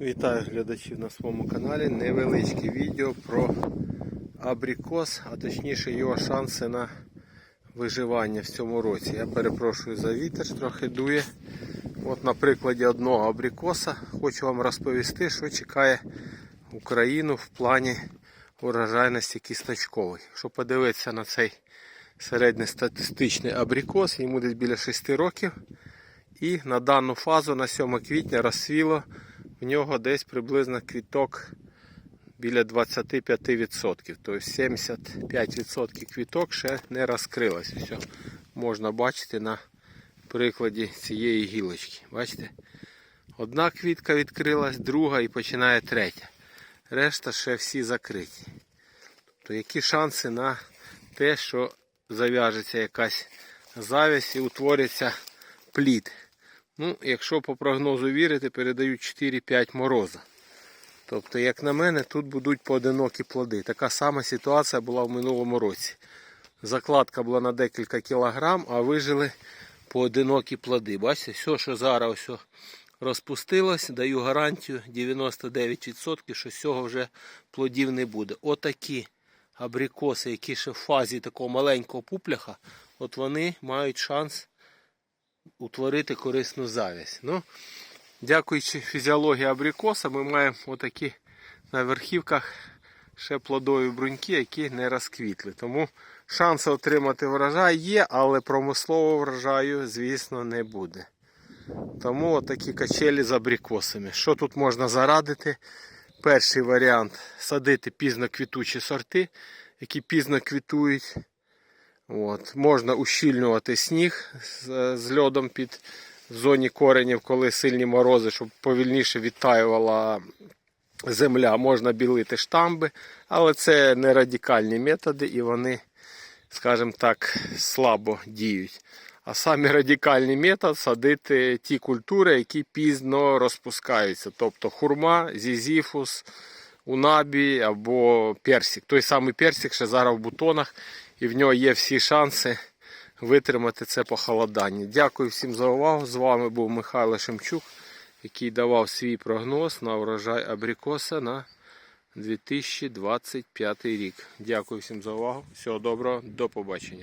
Вітаю глядачів на своєму каналі. Невеличке відео про абрикос, а точніше його шанси на виживання в цьому році. Я перепрошую за вітер, трохи дує. От на прикладі одного абрикоса хочу вам розповісти, що чекає Україну в плані урожайності кісточкової. Якщо подивитися на цей середньостатистичний абрикос, йому десь біля 6 років. І на дану фазу на 7 квітня розсвіло в нього десь приблизно квіток біля 25%. Тобто 75% квіток ще не розкрилось. Все можна бачити на прикладі цієї гілочки. Бачите? Одна квітка відкрилась, друга і починає третя. Решта ще всі закриті. Тобто які шанси на те, що зав'яжеться якась завість і утвориться плід. Ну, якщо по прогнозу вірити, передають 4-5 мороза. Тобто, як на мене, тут будуть поодинокі плоди. Така сама ситуація була в минулому році. Закладка була на декілька кілограм, а вижили поодинокі плоди. Бачите, все, що зараз ось розпустилось, даю гарантію 99%, що з цього вже плодів не буде. Отакі абрикоси, які ще в фазі такого маленького пупляха, от вони мають шанс утворити корисну завість. Ну, дякуючи фізіології абрикоса, ми маємо отакі на верхівках ще плодові бруньки, які не розквітли. Тому шанси отримати врожай є, але промислового врожаю, звісно, не буде. Тому отакі качелі з абрикосами. Що тут можна зарадити? Перший варіант садити пізно квітучі сорти, які пізно квітують. От. Можна ущільнювати сніг з, з льодом під зоні коренів, коли сильні морози, щоб повільніше відтаювала земля. Можна білити штамби, але це не радикальні методи і вони, скажімо так, слабо діють. А самий радикальний метод садити ті культури, які пізно розпускаються. Тобто хурма, зізіфус, унабі або персик. Той самий персик ще зараз в бутонах і в нього є всі шанси витримати це похолодання. Дякую всім за увагу. З вами був Михайло Шемчук, який давав свій прогноз на урожай абрикоса на 2025 рік. Дякую всім за увагу. Всього доброго, до побачення.